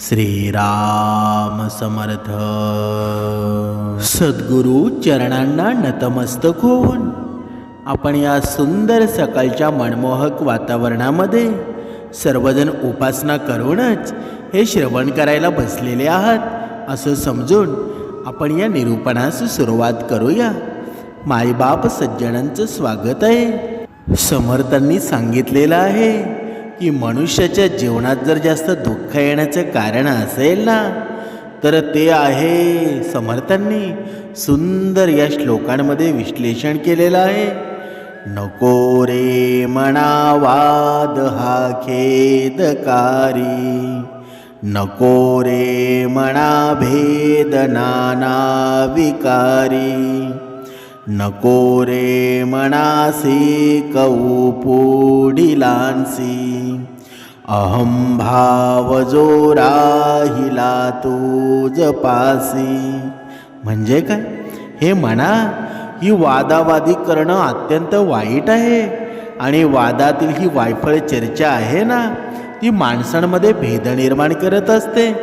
श्रीराम समर्थ। सद्गुरु चरणांना नतमस्तक होऊन आपण या सुंदर सकाळच्या मनमोहक वातावरणामध्ये सर्वजण उपासना करूनच हे श्रवण करायला बसलेले आहात असं समजून आपण या निरूपणास सुरुवात करूया. मायबाप सज्जनांचं स्वागत आहे. समर्थांनी सांगितलेलं आहे की मनुष्याच्या जीवनात जर जास्त दुःख येण्याचं कारण असेल ना तर ते आहे समर्थांनी सुंदर या श्लोकांमध्ये विश्लेषण केलेलं आहे. नको रे मना वाद हा खेदकारी नको रे मना भेद नाना विकारी. नको रे मनासी कौपुडिलांसी. अहं अहम भाव जो राहिला तुझ पासी म्हणजे काय? हे म्हणा ही वादावादी करणं अत्यंत वाईट आहे. आणि वादातील ही वायफळ चर्चा आहे ना ती माणसांमध्ये भेद निर्माण करत असते.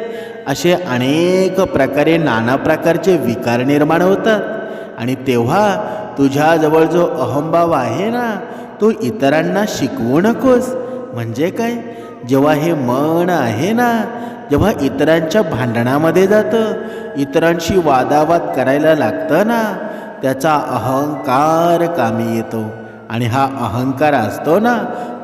असे अनेक प्रकारे नाना प्रकारचे विकार निर्माण होतात. आणि तेव्हा तुझ्याजवळ जो अहंभाव आहे ना तो इतरांना शिकवू नकोस. म्हणजे काय? जेव्हा हे मन आहे ना जेव्हा इतरांच्या भांडणामध्ये जातं इतरांशी वादावाद करायला लागतं ना त्याचा अहंकार कामी येतो. आणि हा अहंकार असतो ना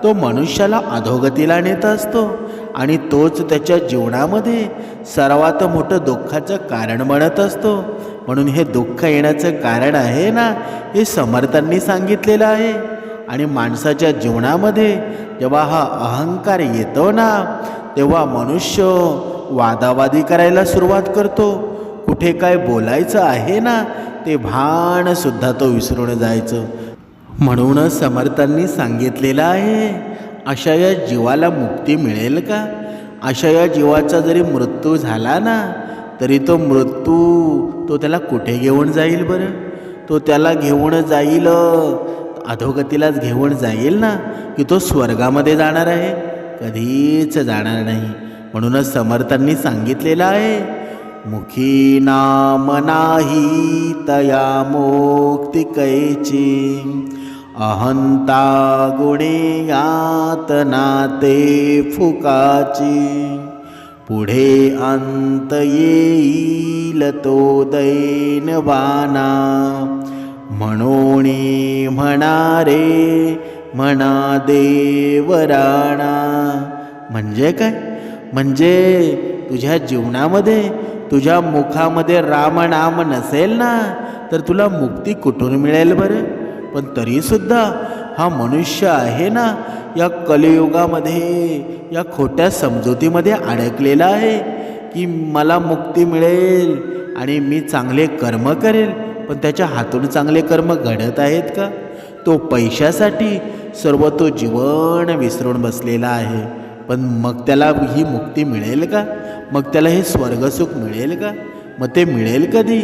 तो मनुष्याला अधोगतीला नेत असतो. आणि तोच त्याच्या जीवनामध्ये सर्वात मोठं दुःखाचं कारण बनत असतो. म्हणून हे दुःख येण्याचं कारण आहे ना हे समर्थांनी सांगितलेलं आहे. आणि माणसाच्या जीवनामध्ये जेव्हा हा अहंकार येतो ना तेव्हा मनुष्य वादावादी करायला सुरुवात करतो. कुठे काय बोलायचं आहे ना ते भानसुद्धा तो विसरून जायचं. म्हणूनच समर्थांनी सांगितलेलं आहे अशा या जीवाला मुक्ती मिळेल का? अशा या जीवाचा जरी मृत्यू झाला ना तरी तो मृत्यू तो त्याला कुठे घेऊन जाईल बरं? तो त्याला घेऊन जाईल अधोगतीलाच घेऊन जाईल ना की तो स्वर्गामध्ये जाणार आहे? कधीच जाणार नाही. म्हणूनच समर्थांनी सांगितलेलं आहे मुखी नाम नाही तया मुक्ती कैची अहंता गुणे आत नाते फुकाची. पुढे अंत येईल तो दैनवाना म्हणोणी म्हणारे म्हणा देवराणा म्हणजे काय? म्हणजे तुझ्या जीवनामध्ये तुझ्या मुखामध्ये रामनाम नसेल ना तर तुला मुक्ती कुठून मिळेल बरं? पण तरीसुद्धा हा मनुष्य आहे ना या कलियुगामध्ये या खोट्या समजुतीमध्ये अडकलेला आहे की मला मुक्ती मिळेल आणि मी चांगले कर्म करेल पण त्याच्या हातून चांगले कर्म घडत आहेत का? तो पैशासाठी सर्व तो जीवन विसरून बसलेला आहे पण मग त्याला ही मुक्ती मिळेल का? मग त्याला हे स्वर्गसुख मिळेल का? मग ते मिळेल कधी?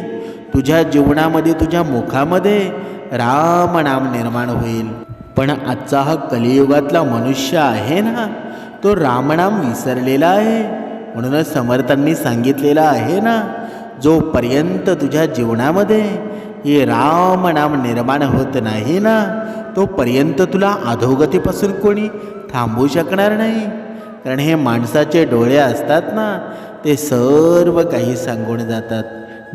तुझ्या जीवनामध्ये तुझ्या मुखामध्ये रामनाम निर्माण होईल. पण आजचा हा कलियुगातला मनुष्य आहे ना तो रामनाम विसरलेला आहे. म्हणूनच समर्थांनी सांगितलेला आहे ना जोपर्यंत तुझ्या जीवनामध्ये हे रामनाम निर्माण होत नाही ना तोपर्यंत तुला अधोगतीपासून कोणी थांबू शकणार नाही. कारण हे माणसाचे डोळे असतात ना ते सर्व काही सांगून जातात.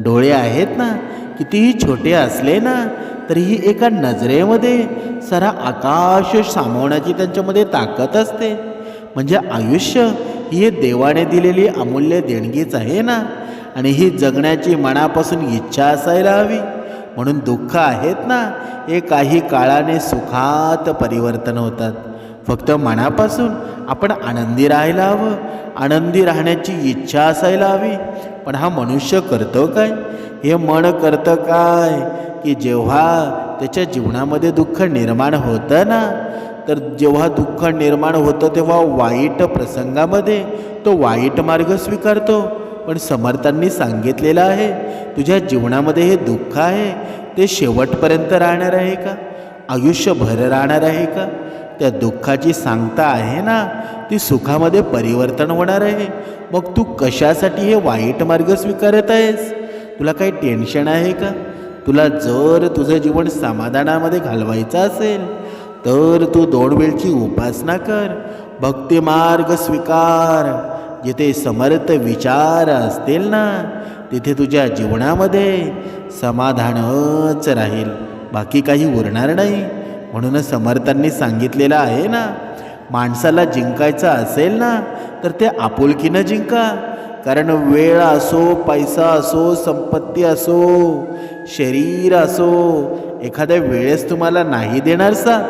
डोळे आहेत ना? कितीही छोटे असले ना तरीही एका नजरेमध्ये सारा आकाश सामावण्याची त्यांच्यामध्ये ताकद असते. म्हणजे आयुष्य ही देवाने दिलेली अमूल्य देणगीच आहे ना? आणि ही जगण्याची मनापासून इच्छा असायला हवी. म्हणून दुःख आहेत ना हे काही काळाने सुखात परिवर्तन होतात. फक्त मनापासून आपण आनंदी राहायला हवं आनंदी राहण्याची इच्छा असायला हवी. पण हा मनुष्य करतो काय? हे मन करतं काय? की जेव्हा त्याच्या जीवनामध्ये दुःख निर्माण होतं ना तर जेव्हा दुःख निर्माण होतं तेव्हा वाईट प्रसंगामध्ये तो वाईट मार्ग स्वीकारतो. पण समर्थांनी सांगितलेलं आहे तुझ्या जीवनामध्ये हे दुःख आहे ते शेवटपर्यंत राहणार आहे का? आयुष्यभर राहणार आहे का? त्या दुःखाची सांगता आहे ना ती सुखामध्ये परिवर्तन होणार आहे. मग तू कशासाठी हे वाईट मार्ग स्वीकारत आहेस? तुला काही टेन्शन आहे का? तुला जर तुझं जीवन समाधानामध्ये घालवायचं असेल तर तू दोन वेळची उपासना कर. भक्तिमार्ग स्वीकार. जिथे समर्थ विचार असतील ना तिथे तुझ्या जीवनामध्ये समाधानच राहील. बाकी काही उरणार नाही. म्हणून समर्थांनी सांगितलेलं आहे ना माणसाला जिंकायचं असेल ना तर ते आपुलकीनं जिंका. कारण वेळ असो पैसा असो संपत्ती असो शरीर असो एखाद्या वेळेस तुम्हाला नाही देणार साथ.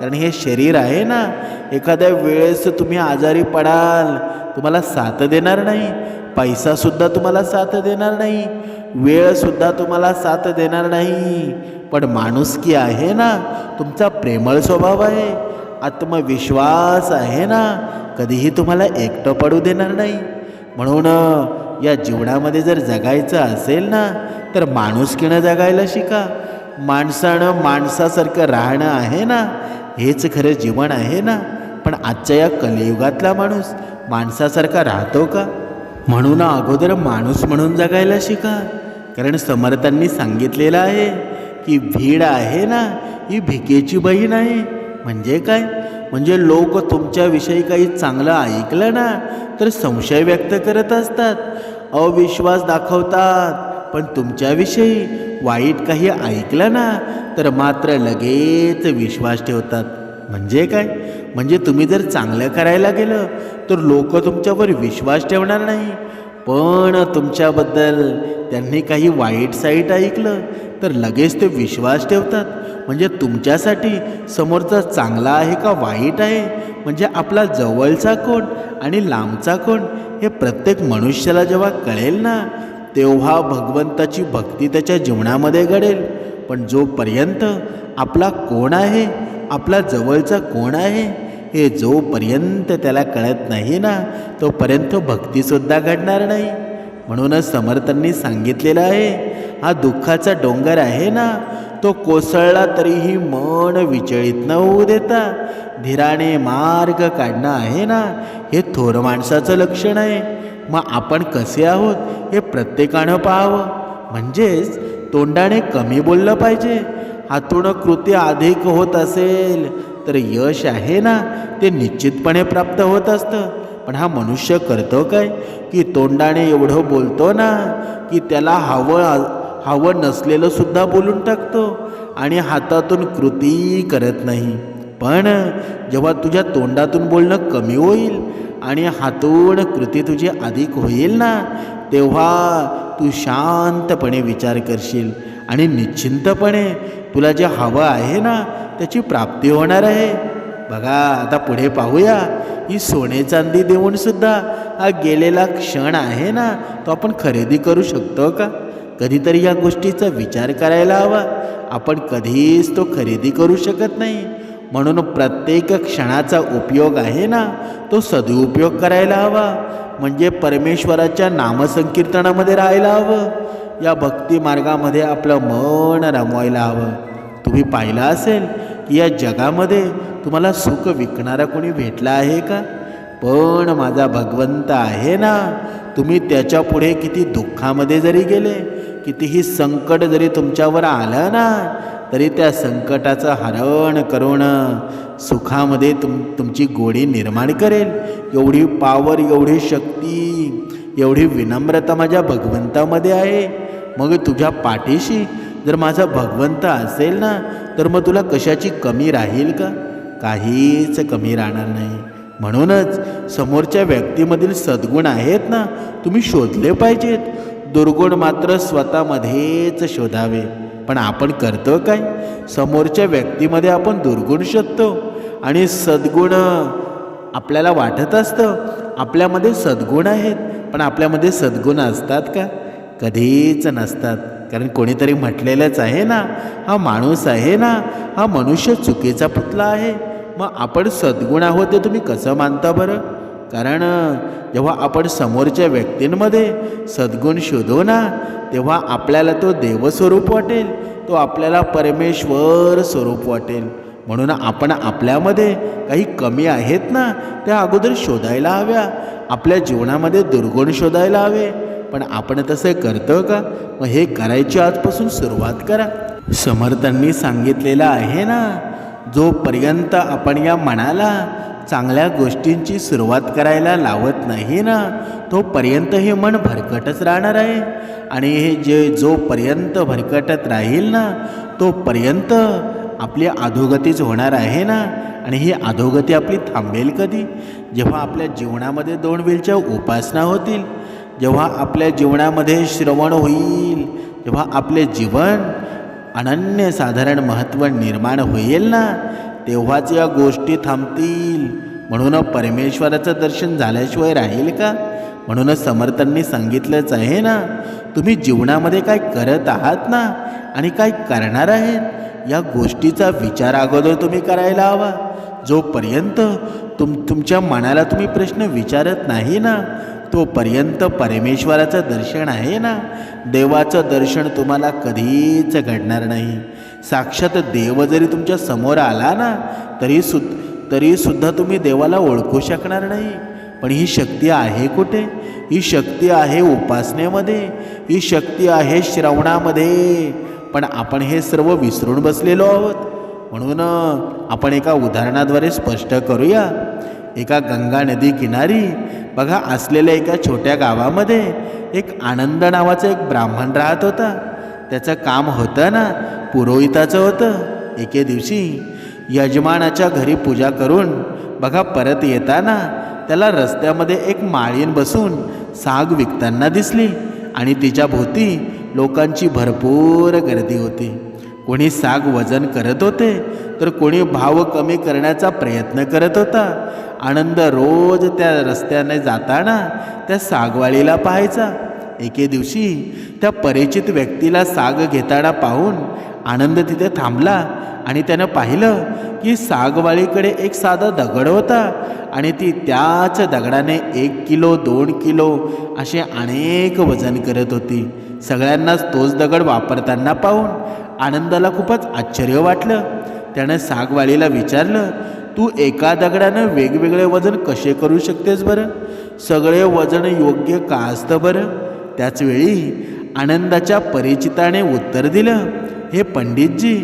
कारण हे शरीर आहे ना एखाद्या वेळेस तुम्ही आजारी पडाल तुम्हाला साथ देणार नाही. पैसासुद्धा तुम्हाला साथ देणार नाही. वेळसुद्धा तुम्हाला साथ देणार नाही. पण माणुसकी आहे ना तुमचा प्रेमळ स्वभाव आहे आत्मविश्वास आहे ना कधीही तुम्हाला एकटं पडू देणार नाही. म्हणून या जीवनामध्ये जर जगायचं असेल ना तर माणुसकीनं जगायला शिका. माणसानं माणसासारखं राहणं आहे ना हेच खरं जीवन आहे ना. पण आजच्या या कलियुगातला माणूस माणसासारखा राहतो का? म्हणून अगोदर माणूस म्हणून जगायला शिका. कारण समर्थांनी सांगितलेलं आहे की भीड आहे ना ही भिकेची बहीण आहे. म्हणजे काय? म्हणजे लोक तुमच्याविषयी काही चांगलं ऐकलं ना तर संशय व्यक्त करत असतात. अविश्वास दाखवतात. पण तुमच्याविषयी वाईट काही ऐकलं ना तर मात्र लगेच विश्वास ठेवतात. म्हणजे काय? म्हणजे तुम्ही जर चांगलं करायला गेलं तर लोक तुमच्यावर विश्वास ठेवणार नाही. पण तुमच्याबद्दल त्यांनी काही वाईट साईट ऐकलं तर लगेच ते विश्वास ठेवतात. म्हणजे तुमच्यासाठी समोरचा चांगला आहे का वाईट आहे? म्हणजे आपला जवळचा कोण आणि लांबचा कोण हे प्रत्येक मनुष्याला जेव्हा कळेल ना तेव्हा भगवंताची भक्ती त्याच्या जीवनामध्ये घडेल. पण जोपर्यंत आपला कोण आहे आपला जवळचा कोण आहे? हे जोपर्यंत त्याला कळत नाही ना तोपर्यंत भक्तीसुद्धा घडणार नाही. म्हणूनच समर्थांनी सांगितलेलं आहे हा दुःखाचा डोंगर आहे ना तो कोसळला तरीही मन विचलित न होऊ देता धीराने मार्ग काढणं आहे ना हे थोर माणसाचं लक्षण आहे. मग आपण कसे आहोत हे प्रत्येकानं पाहावं. म्हणजेच तोंडाने कमी बोललं पाहिजे. हातून कृती अधिक होत असेल तर यश आहे ना? ते निश्चितपणे प्राप्त होत असतं. पण हा मनुष्य करतो काय? की तोंडाने एवढं बोलतो ना की त्याला हवं हवं नसलेलं सुद्धा बोलून टाकतो आणि हातातून कृती करत नाही. पण जेव्हा तुझ्या तोंडातून बोलणं कमी होईल आणि हातून कृती तुझी अधिक होईल ना तेव्हा तू शांतपणे विचार करशील. आणि निश्चिंतपणे तुला जे हवं आहे ना त्याची प्राप्ती होणार आहे. बघा आता पुढे पाहूया. ही सोने चांदी देऊन सुद्धा हा गेलेला क्षण आहे ना तो आपण खरेदी करू शकतो का? कधीतरी या गोष्टीचा विचार करायला हवा. आपण कधीच तो खरेदी करू शकत नाही. म्हणून प्रत्येक क्षणाचा उपयोग आहे ना तो सदुपयोग करायला हवा. म्हणजे परमेश्वराच्या नामसंकीर्तनामध्ये राहायला हवं. या भक्ती मार्गामध्ये आपलं मन रमवायला हवं. तुम्ही पाहिलं असेल की या जगामध्ये तुम्हाला सुख विकणारा कोणी भेटला आहे का? पण माझा भगवंत आहे ना. तुम्ही त्याच्यापुढे किती दुःखामध्ये जरी गेले कितीही संकट जरी तुमच्यावर आलं ना तरी त्या संकटाचं हरण करून सुखामध्ये तुम तुमची गोडी निर्माण करेल. एवढी पावर एवढी शक्ती एवढी विनम्रता माझ्या भगवंतामध्ये आहे. मग तुझ्या पाठीशी जर माझा भगवंत असेल ना तर मग तुला कशाची कमी राहील का? काहीच कमी राहणार नाही. म्हणूनच समोरच्या व्यक्तीमधील सद्गुण आहेत ना तुम्ही शोधले पाहिजेत. दुर्गुण मात्र स्वतःमध्येच शोधावे. पण आपण करतो काय? समोरच्या व्यक्तीमध्ये आपण दुर्गुण शोधतो. आणि सद्गुण आपल्याला वाटत असतं. आपल्यामध्ये सद्गुण आहेत. पण आपल्यामध्ये सद्गुण असतात का? कधीच नसतात. कारण कोणीतरी म्हटलेलंच आहे ना हा माणूस आहे ना हा मनुष्य चुकीचा पुतला आहे. मग आपण सद्गुण आहोत ते तुम्ही कसं मानता बरं? कारण जेव्हा आपण समोरच्या व्यक्तींमध्ये सद्गुण शोधू ना तेव्हा आपल्याला तो देवस्वरूप वाटेल. तो आपल्याला परमेश्वर स्वरूप वाटेल. म्हणून आपण आपल्यामध्ये काही कमी आहेत ना त्या अगोदर शोधायला हव्या. आपल्या जीवनामध्ये दुर्गुण शोधायला हवे. पण आपण तसं करतो का? मग हे करायची आजपासून सुरुवात करा. समर्थांनी सांगितलेलं आहे ना जोपर्यंत आपण या मनाला चांगल्या गोष्टींची सुरुवात करायला लावत नाही ना तोपर्यंत हे मन भरकटच राहणार आहे. आणि हे जे जोपर्यंत भरकटत राहील ना तोपर्यंत आपली अधोगतीच होणार आहे ना? आणि ही अधोगती आपली थांबेल कधी? जेव्हा आपल्या जीवनामध्ये दोन वेळच्या उपासना होतील जेव्हा आपल्या जीवनामध्ये श्रवण होईल जेव्हा आपले जीवन अनन्य साधारण महत्त्व निर्माण होईल ना? तेव्हाच या गोष्टी थांबतील. म्हणून परमेश्वराचं दर्शन झाल्याशिवाय राहील का? म्हणूनच समर्थांनी सांगितलंच आहे ना तुम्ही जीवनामध्ये काय करत आहात ना आणि काय करणार आहेत या गोष्टीचा विचार अगोदर तुम्ही करायला हवा. जोपर्यंत तुम तुमच्या मनाला तुम्ही प्रश्न विचारत नाही ना तोपर्यंत परमेश्वराचं दर्शन आहे ना. देवाचं दर्शन तुम्हाला कधीच घडणार नाही. साक्षात देव जरी तुमच्यासमोर आला ना तरी सु तरीसुद्धा तुम्ही देवाला ओळखू शकणार नाही. पण ही शक्ती आहे कुठे? ही शक्ती आहे उपासनेमध्ये ही शक्ती आहे श्रवणामध्ये. पण आपण हे सर्व विसरून बसलेलो आहोत. म्हणून आपण एका उदाहरणाद्वारे स्पष्ट करूया. एका गंगा नदी किनारी बघा असलेल्या एका छोट्या गावामध्ये एक आनंद नावाचा एक ब्राह्मण राहत होता. त्याचं काम होतं ना पुरोहिताचं होतं. एके दिवशी यजमानाच्या घरी पूजा करून बघा परत येताना त्याला रस्त्यामध्ये एक माळीन बसून साग विकताना दिसली आणि तिच्या भोवती लोकांची भरपूर गर्दी होती. कोणी साग वजन करत होते तर कोणी भाव कमी करण्याचा प्रयत्न करत होता. आनंद रोज त्या रस्त्याने जाताना त्या सागवाळीला पाहायचा. एके दिवशी त्या परिचित व्यक्तीला साग घेताना पाहून आनंद तिथे थांबला आणि त्यानं पाहिलं की सागवाळीकडे एक साधा दगड होता आणि ती त्याच दगडाने एक किलो दोन किलो असे अनेक वजन करत होती. सगळ्यांनाच तोच दगड वापरताना पाहून आनंदाला खूपच आश्चर्य वाटलं. त्यानं सागवाळीला विचारलं तू एका दगडानं वेगवेगळे वजन कसे करू शकतेस बरं? सगळे वजन योग्य का असतं बरं? त्याचवेळी आनंदाच्या परिचिताने उत्तर दिलं हे पंडितजी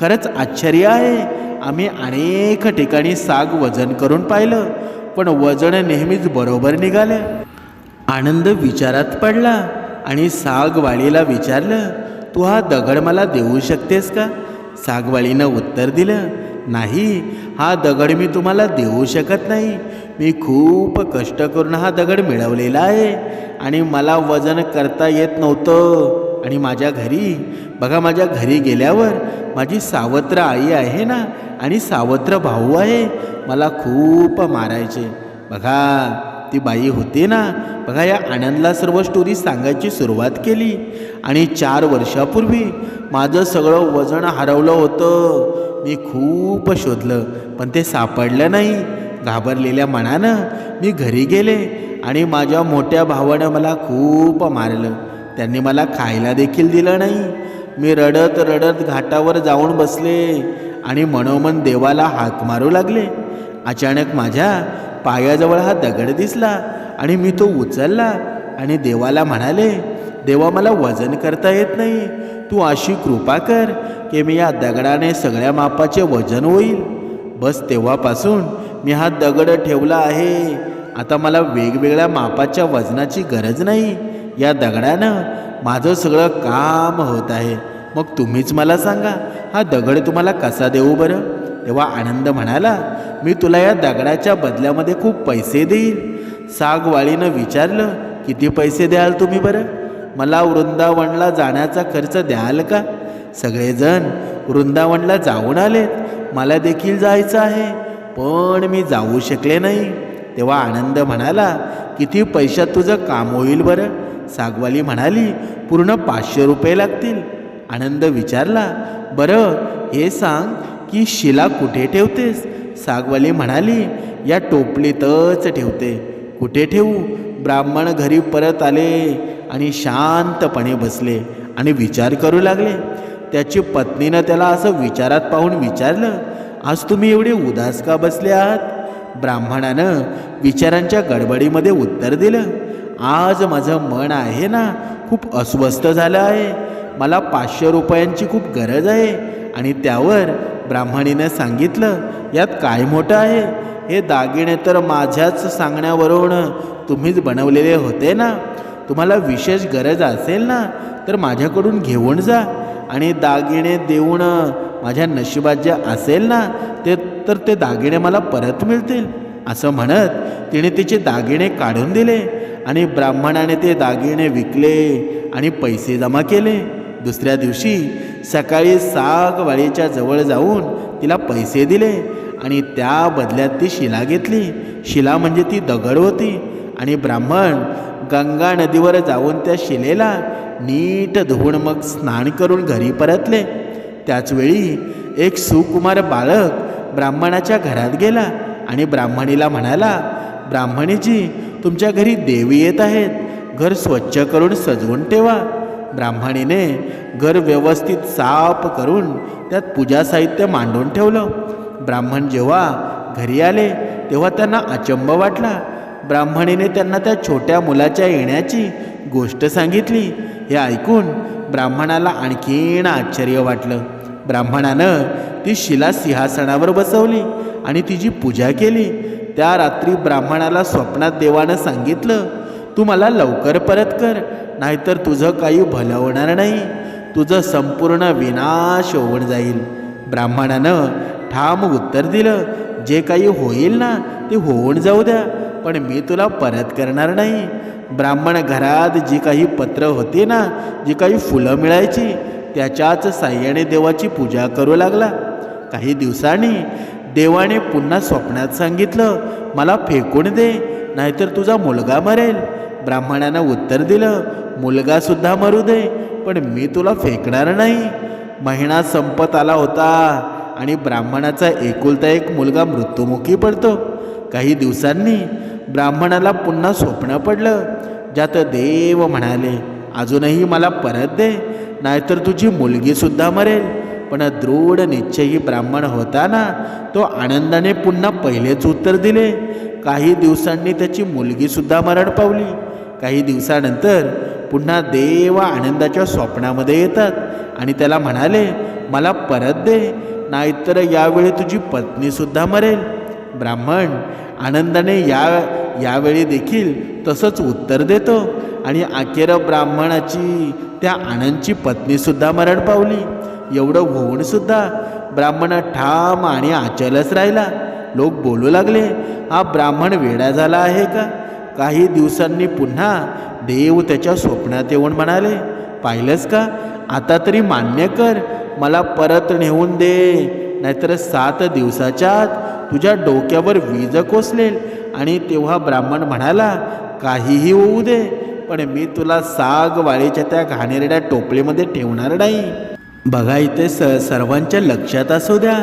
खरंच आश्चर्य आहे. आम्ही अनेक ठिकाणी साग वजन करून पाहिलं पण वजन नेहमीच बरोबर निघालं. आनंद विचारात पडला आणि सागवाळीला विचारलं तू हा दगड मला देऊ शकतेस का? सागवाळीनं उत्तर दिलं नाही हा दगड मी तुम्हाला देऊ शकत नाही. मी खूप कष्ट करून हा दगड मिळवलेला आहे आणि मला वजन करता येत नव्हतं. आणि माझ्या घरी बघा माझ्या घरी गेल्यावर माझी सावत्र आई आहे ना आणि सावत्र भाऊ आहे मला खूप मारायचे. बघा ती बाई होती ना बघा या आनंदला सर्व स्टोरी सांगायची सुरुवात केली. आणि चार वर्षापूर्वी माझं सगळं वजन हरवलं होतं. मी खूप शोधलं पण ते सापडलं नाही. घाबरलेल्या मनानं मी घरी गेले आणि माझ्या मोठ्या भावानं मला खूप मारलं. त्यांनी मला खायला देखील दिलं नाही. मी रडत रडत घाटावर जाऊन बसले आणि मनोमन देवाला हाक मारू लागले. अचानक माझ्या पायाजवळ हा दगड दिसला आणि मी तो उचलला आणि देवाला म्हणाले देवा मला वजन करता येत नाही. तू अशी कृपा कर की मी या दगडाने सगळ्या मापाचे वजन होईल. बस तेव्हापासून मी हा दगड ठेवला आहे. आता मला वेगवेगळ्या मापाच्या वजनाची गरज नाही. या दगडानं माझं सगळं काम होत आहे. मग तुम्हीच मला सांगा हा दगड तुम्हाला कसा देऊ बरं? तेव्हा आनंद म्हणाला मी तुला या दगडाच्या बदल्यामध्ये खूप पैसे देईन. सागवाळीनं विचारलं किती पैसे द्याल तुम्ही बरं? मला वृंदावनला जाण्याचा खर्च द्याल का? सगळेजण वृंदावनला जाऊन आलेत. मला देखील जायचं आहे पण मी जाऊ शकले नाही. तेव्हा आनंद म्हणाला किती पैशात तुझं काम होईल बरं? सागवाली म्हणाली पूर्ण पाचशे रुपये लागतील. आनंद विचारला बरं हे सांग की शिला कुठे ठेवतेस? सागवाली म्हणाली या टोपलीतच ठेवते. कुठे ठेवू? ब्राह्मण घरी परत आले आणि शांतपणे बसले आणि विचार करू लागले. त्याची पत्नीनं त्याला असं विचारात पाहून विचारलं आज तुम्ही एवढे उदास का बसले आहात? ब्राह्मणानं विचारांच्या गडबडीमध्ये उत्तर दिलं आज माझं मन आहे ना खूप अस्वस्थ झालं आहे. मला पाचशे रुपयांची खूप गरज आहे. आणि त्यावर ब्राह्मणीनं सांगितलं यात काय मोठं आहे? हे दागिने तर माझ्याच सांगण्यावरून तुम्हीच बनवलेले होते ना? तुम्हाला विशेष गरज असेल ना तर माझ्याकडून घेऊन जा. आणि दागिने देऊन माझ्या नशिबात जे असेल ना ते तर ते दागिने मला परत मिळतील. असं म्हणत तिने तिचे दागिने काढून दिले. आणि ब्राह्मणाने ते दागिने विकले आणि पैसे जमा केले. दुसऱ्या दिवशी सकाळी सागवाडीच्या जवळ जाऊन तिला पैसे दिले आणि त्या बदल्यात ती शिला घेतली. शिला म्हणजे ती दगड होती आणि ब्राह्मण गंगा नदीवर जाऊन त्या शिलेला नीट धुवून मग स्नान करून घरी परतले. त्याचवेळी एक सुकुमार बाळक ब्राह्मणाच्या घरात गेला आणि ब्राह्मणीला म्हणाला ब्राह्मणीजी तुमच्या घरी देवी येत आहेत. घर स्वच्छ करून सजवून ठेवा. ब्राह्मणीने घर व्यवस्थित साफ करून त्यात पूजा साहित्य मांडून ठेवलं. ब्राह्मण जेव्हा घरी आले तेव्हा त्यांना अचंब वाटला. ब्राह्मणीने त्यांना त्या छोट्या मुलाच्या येण्याची गोष्ट सांगितली. हे ऐकून ब्राह्मणाला आणखीन आश्चर्य वाटलं. ब्राह्मणानं ती शिला सिंहासनावर बसवली आणि तिची पूजा केली. त्या रात्री ब्राह्मणाला स्वप्नात देवानं सांगितलं तू मला लवकर परत कर नाहीतर तुझं काही भलं होणार नाही. तुझं संपूर्ण विनाश होऊन जाईल. ब्राह्मणानं ठाम उत्तर दिलं जे काही होईल ना ते होऊन जाऊ द्या पण मी तुला परत करणार नाही. ब्राह्मण घरात जी काही पत्र होती ना जी काही फुलं मिळायची त्याच्याच साह्याने देवाची पूजा करू लागला. काही दिवसांनी देवाने पुन्हा स्वप्नात सांगितलं मला फेकून दे नाहीतर तुझा मुलगा मरेल. ब्राह्मणानं उत्तर दिलं मुलगासुद्धा मरू दे पण मी तुला फेकणार नाही. महिना संपत आला होता आणि ब्राह्मणाचा एकुलता एक मुलगा मृत्युमुखी पडतो. काही दिवसांनी ब्राह्मणाला पुन्हा स्वप्न पडलं ज्यात देव म्हणाले अजूनही मला परत दे नाहीतर तुझी मुलगीसुद्धा मरेल. पण दृढ निश्चयी ब्राह्मण होताना तो आनंदाने पुन्हा पहिलेच उत्तर दिले. काही दिवसांनी त्याची मुलगीसुद्धा मरण पावली. काही दिवसानंतर पुन्हा देव आनंदाच्या स्वप्नामध्ये येतात आणि त्याला म्हणाले मला परत दे नाहीतर यावेळी तुझी पत्नीसुद्धा मरेल. ब्राह्मण आनंदाने या यावेळी देखील तसंच उत्तर देतो आणि अखेर ब्राह्मणाची त्या आनंदची पत्नीसुद्धा मरण पावली. एवढं होऊनसुद्धा ब्राह्मण ठाम आणि आचलच राहिला. लोक बोलू लागले हा ब्राह्मण वेडा झाला आहे का? काही दिवसांनी पुन्हा देव त्याच्या स्वप्नात येऊन म्हणाले पाहिलंस का? आता तरी मान्य कर मला परत नेऊन दे. नाहीतर सात दिवसाच्या आत तुझ्या डोक्यावर वीज कोसलेल आणि तेव्हा ब्राह्मण म्हणाला काहीही होऊ दे पण मी तुला साग वाळीच्या त्या घाणेरड्या टोपलीमध्ये ठेवणार नाही. बघा इथे स सर्वांच्या लक्षात असू द्या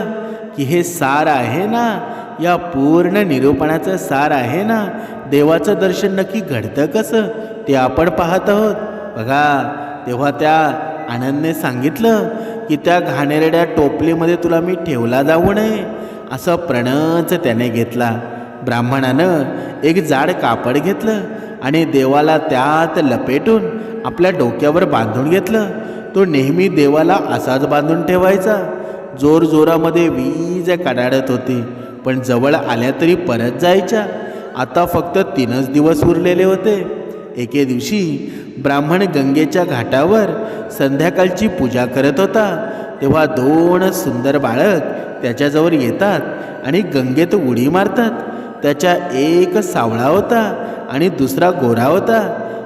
की हे सार आहे ना? या पूर्ण निरूपणाचं सार आहे ना? देवाचं दर्शन नक्की घडतं कसं? ते आपण पाहत आहोत. बघा तेव्हा त्या आनंदने सांगितलं की त्या घाणेरड्या टोपलीमध्ये तुला मी ठेवला जाऊ नये असं प्रणच त्याने घेतला. ब्राह्मणानं एक जाड कापड घेतलं आणि देवाला त्यात लपेटून आपल्या डोक्यावर बांधून घेतलं. तो नेहमी देवाला असाच बांधून ठेवायचा. जोर जोरामध्ये वीज कडाडत होती पण जवळ आल्या तरी परत जायच्या. आता फक्त तीनच दिवस उरलेले होते. एके दिवशी ब्राह्मण गंगेच्या घाटावर संध्याकाळची पूजा करत होता. तेव्हा दोन सुंदर बाळक त्याच्याजवळ येतात आणि गंगेत उडी मारतात. त्याच्या एक सावळा होता आणि दुसरा गोरा होता.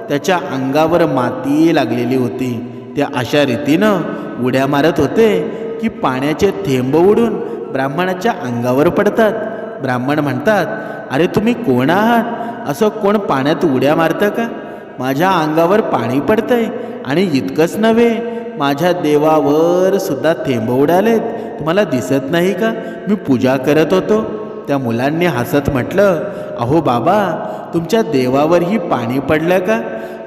त्याच्या अंगावर माती लागलेली होती. ते अशा रीतीनं उड्या मारत होते की पाण्याचे थेंब उडून ब्राह्मणाच्या अंगावर पडतात. ब्राह्मण म्हणतात अरे तुम्ही कोण आहात? असं कोण पाण्यात उड्या मारतं का? माझ्या अंगावर पाणी पडतंय आणि इतकंच नव्हे माझ्या देवावर सुद्धा थेंब उडालेत. तुम्हाला दिसत नाही का? मी पूजा करत होतो. त्या मुलांनी हसत म्हटलं अहो बाबा तुमच्या देवावरही पाणी पडलं का?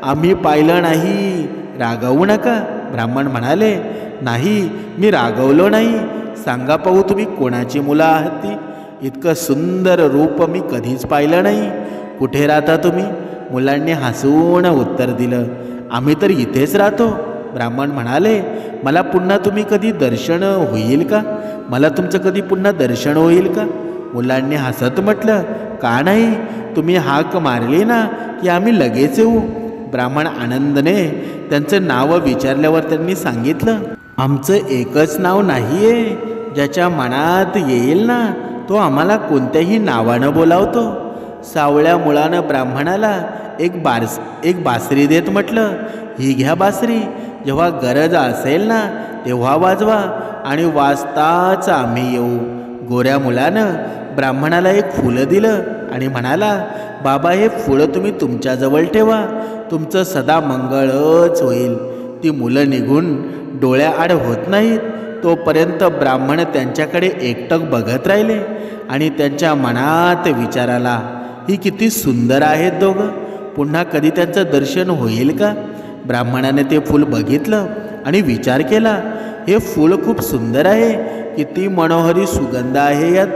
आम्ही पाहिलं नाही. रागवू नका. ब्राह्मण म्हणाले नाही मी रागवलो नाही. सांगा पाहू तुम्ही कोणाची मुलं आहात ती? इतकं सुंदर रूप मी कधीच पाहिलं नाही. कुठे राहता तुम्ही? मुलांनी हसून उत्तर दिलं आम्ही तर इथेच राहतो. ब्राह्मण म्हणाले मला पुन्हा तुम्ही कधी दर्शन होईल का? मला तुमचं कधी पुन्हा दर्शन होईल का? मुलांनी हसत म्हटलं का नाही? तुम्ही हाक मारली ना की आम्ही लगेच येऊ. ब्राह्मण आनंदने त्यांचं नावं विचारल्यावर त्यांनी सांगितलं आमचं एकच नाव नाही आहे ज्याच्या मनात येईल ना तो आम्हाला कोणत्याही नावानं बोलावतो. सावळ्या मुळानं ब्राह्मणाला एक बारस एक बासरी देत म्हटलं ही घ्या बासरी जेव्हा गरज असेल ना तेव्हा वाजवा आणि वाजताच आम्ही येऊ. गोऱ्या मुलानं ब्राह्मणाला एक फुलं दिलं आणि म्हणाला बाबा हे फुलं तुम्ही तुमच्याजवळ ठेवा. तुमचं सदा मंगळच होईल. ती मुलं निघून डोळ्याआड होत नाहीत. तोपर्यंत ब्राह्मण त्यांच्याकडे एकटक बघत राहिले आणि त्यांच्या मनात विचार आला ही किती सुंदर आहेत दोघं. पुन्हा कधी त्यांचं दर्शन होईल का? ब्राह्मणाने ते फूल बघितलं आणि विचार केला हे फूल खूप सुंदर आहे. किती मनोहरी सुगंध आहे यात.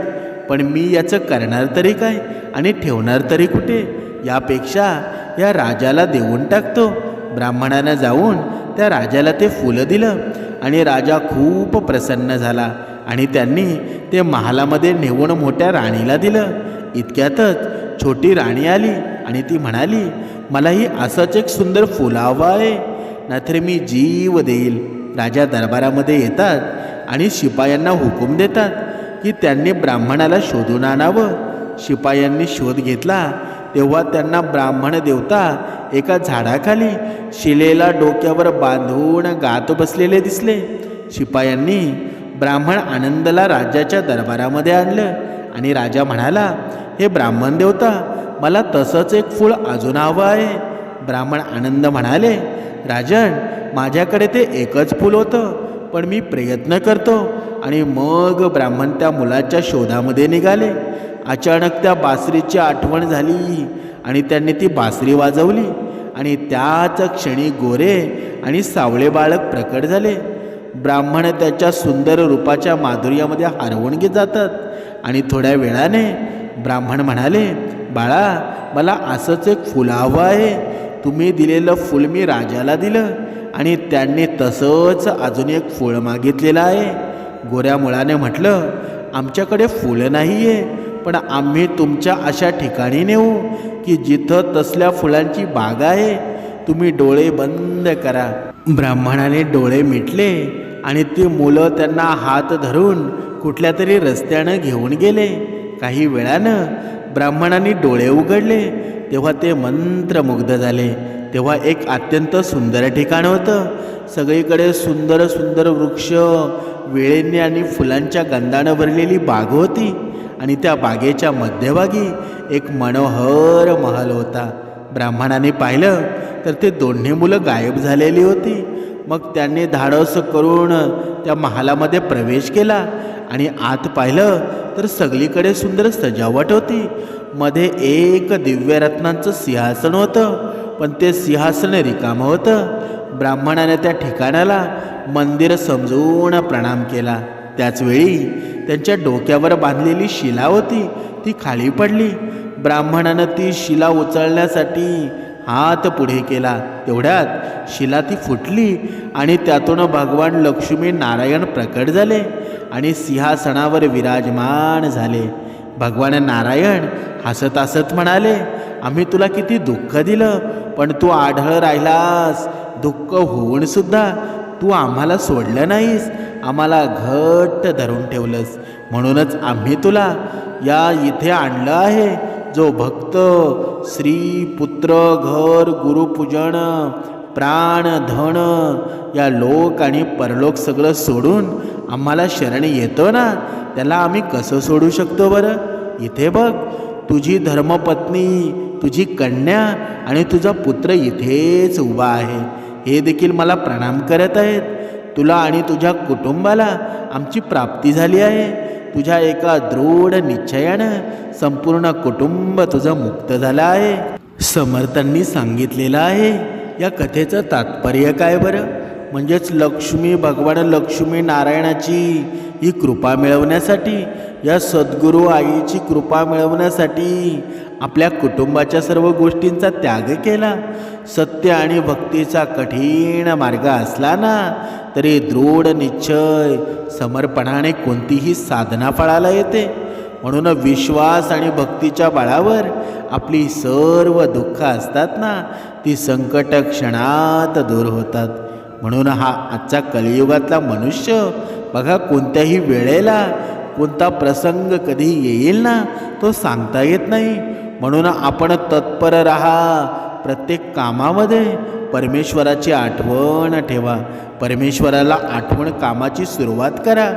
पण मी याचं करणार तरी काय आणि ठेवणार तरी कुठे? यापेक्षा या राजाला देऊन टाकतो. ब्राह्मणानं जाऊन त्या राजाला ते फुलं दिलं आणि राजा खूप प्रसन्न झाला आणि त्यांनी ते महालामध्ये नेऊन मोठ्या राणीला दिलं. इतक्यातच छोटी राणी आली आणि ती म्हणाली मलाही असंच एक सुंदर फुलं हवं आहे. नाहीतर मी जीव देईल. राजा दरबारामध्ये येतात आणि शिपायांना हुकूम देतात. की त्यांनी ब्राह्मणाला शोधून आणावं. शिपायांनी शोध घेतला तेव्हा त्यांना ब्राह्मण देवता एका झाडाखाली शिलेला डोक्यावर बांधून गात बसलेले दिसले. शिपायांनी ब्राह्मण आनंदला राजाच्या दरबारामध्ये आणलं आणि राजा म्हणाला हे ब्राह्मण देवता मला तसंच एक फूल अजून हवं आहे. ब्राह्मण आनंद म्हणाले राजन माझ्याकडे ते एकच फूल होतं. पण मी प्रयत्न करतो. आणि मग ब्राह्मण त्या मुलाच्या शोधामध्ये निघाले. अचानक त्या बासरीची आठवण झाली आणि त्यांनी ती बासरी वाजवली. आणि त्याच क्षणी गोरे आणि सावळे बाळक प्रकट झाले. ब्राह्मण त्याच्या सुंदर रूपाच्या माधुर्यामध्ये हरवून घेत जातात. आणि थोड्या वेळाने ब्राह्मण म्हणाले बाळा मला असंच एक फुल हवं आहे. तुम्ही दिलेलं फूल मी राजाला दिलं. आणि त्यांनी तसंच अजून एक फूल मागितलेलं आहे. गोऱ्या मुळाने म्हटलं आमच्याकडे फुलं नाही आहे पण आम्ही तुमच्या अशा ठिकाणी नेऊ की जिथं तसल्या फुलांची बाग आहे तुम्ही डोळे बंद करा. ब्राह्मणाने डोळे मिटले आणि ती मुलं त्यांना हात धरून कुठल्या तरी रस्त्यानं घेऊन गेले. काही वेळानं ब्राह्मणांनी डोळे उघडले. तेव्हा ते मंत्रमुग्ध झाले. तेव्हा एक अत्यंत सुंदर ठिकाण होतं. सगळीकडे सुंदर सुंदर वृक्ष वेळेंनी आणि फुलांच्या गंधानं भरलेली बाग होती. आणि त्या बागेच्या मध्यभागी एक मनोहर महल होता. ब्राह्मणाने पाहिलं तर ते दोन्ही मुलं गायब झालेली होती. मग त्यांनी धाडस करून त्या महालामध्ये प्रवेश केला. आणि आत पाहिलं तर सगळीकडे सुंदर सजावट होती. मध्ये एक दिव्यरत्नांचं सिंहासन होतं पण ते सिंहासन रिकामं होतं. ब्राह्मणाने त्या ठिकाणाला मंदिर समजून प्रणाम केला. त्याचवेळी त्यांच्या डोक्यावर बांधलेली शिला होती ती खाली पडली. ब्राह्मणानं ती शिला उचलण्यासाठी हात पुढे केला. तेवढ्यात शिला ती फुटली आणि त्यातून भगवान लक्ष्मी नारायण प्रकट झाले आणि सिंहासनावर विराजमान झाले. भगवान नारायण हसत हसत म्हणाले आम्ही तुला किती दुःख दिलं पण तू आढळ राहिलास. दुःख होऊन सुद्धा तू आम्हाला सोडलं नाहीस. आम्हाला घट्ट धरून ठेवलंस. म्हणूनच आम्ही तुला या इथे आणलं आहे. जो भक्त स्त्री पुत्र घर गुरुपूजन प्राण धन या लोक आणि परलोक सगळं सोडून आम्हाला शरण येतो ना? त्याला आम्ही कसं सोडू शकतो बरं? इथे बघ तुझी धर्मपत्नी तुझी कन्या आणि तुझा पुत्र इथेच उभा आहे. हे देखील मला प्रणाम करत आहेत. तुला आणि तुझ्या कुटुंबाला आमची प्राप्ती झाली आहे. तुझ्या एका दृढ निश्चयानं संपूर्ण कुटुंब तुझं मुक्त झालं आहे. समर्थांनी सांगितलेलं आहे. या कथेचं तात्पर्य काय बरं? म्हणजेच लक्ष्मी भगवान लक्ष्मी नारायणाची ही कृपा मिळवण्यासाठी या सद्गुरू आईची कृपा मिळवण्यासाठी आपल्या कुटुंबाच्या सर्व गोष्टींचा त्याग केला. सत्य आणि भक्तीचा कठीण मार्ग असला ना तरी दृढ निश्चय समर्पणाने कोणतीही साधना फळाला येते. म्हणून विश्वास आणि भक्तीच्या बळावर आपली सर्व दुःख असतात ना ती संकट क्षणात दूर होतात. म्हणून हा आजचा कलियुगातला मनुष्य बघा कोणत्याही वेळेला कोणता प्रसंग कधी येईल ना तो सांगता येत नाही. म्हणून आपण तत्पर राहा. प्रत्येक कामामध्ये परमेश्वराची आठवण ठेवा. परमेश्वराला आठवण कामाची सुरुवात करा.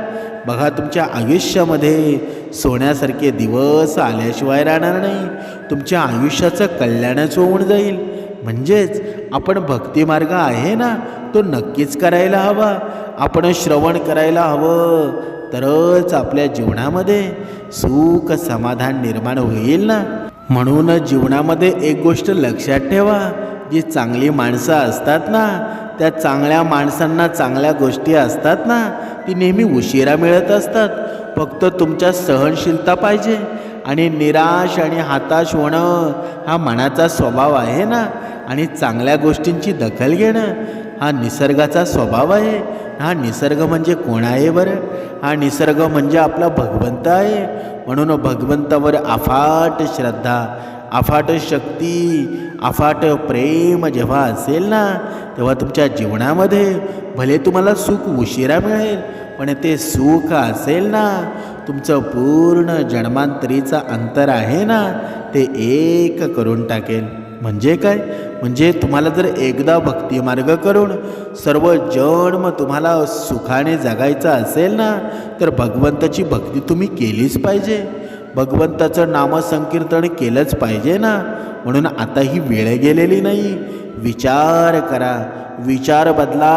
बघा तुमच्या आयुष्यामध्ये सोन्यासारखे दिवस आल्याशिवाय राहणार नाही. तुमच्या आयुष्याचं कल्याणच होऊन जाईल. म्हणजेच आपण भक्तिमार्ग आहे ना तो नक्कीच करायला हवा. आपण श्रवण करायला हवं. तरच आपल्या जीवनामध्ये सुख समाधान निर्माण होईल ना. म्हणून जीवनामध्ये एक गोष्ट लक्षात ठेवा जी चांगली माणसं असतात ना त्या चांगल्या माणसांना चांगल्या गोष्टी असतात ना ती नेहमी उशिरा मिळत असतात. फक्त तुमच्या सहनशीलता पाहिजे. आणि निराश आणि हताश होणं हा मनाचा स्वभाव आहे ना? आणि चांगल्या गोष्टींची दखल घेणं हा निसर्गाचा स्वभाव आहे. हा निसर्ग म्हणजे कोण आहे बरं? हा निसर्ग म्हणजे आपला भगवंत आहे. म्हणून भगवंतावर अफाट श्रद्धा अफाट शक्ती अफाट प्रेम जेव्हा असेल ना तेव्हा तुमच्या जीवनामध्ये भले तुम्हाला सुख उशिरा मिळेल पण ते सुख असेल ना? तुमचं पूर्ण जन्मांतरीचं अंतर आहे ना? ते एक करून टाकेल. म्हणजे काय? म्हणजे तुम्हाला जर एकदा भक्तिमार्ग करून सर्व जन्म तुम्हाला सुखाने जगायचं असेल ना तर भगवंताची भक्ती तुम्ही केलीच पाहिजे. भगवंताचं नामसंकीर्तन केलंच पाहिजे ना? म्हणून आता ही वेळ गेलेली नाही. विचार करा. विचार बदला.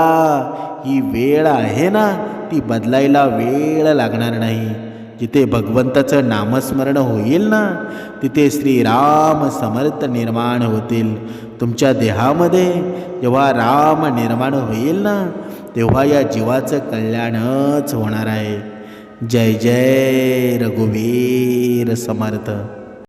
ही वेळ आहे ना? ती बदलायला वेळ लागणार नाही. जिथे भगवंताचं नामस्मरण होईल ना तिथे श्रीराम समर्थ निर्माण होतील. तुमच्या देहामध्ये जेव्हा राम निर्माण होईल ना तेव्हा या जीवाचं कल्याणच होणार आहे. जय जय रघुवीर समर्थ.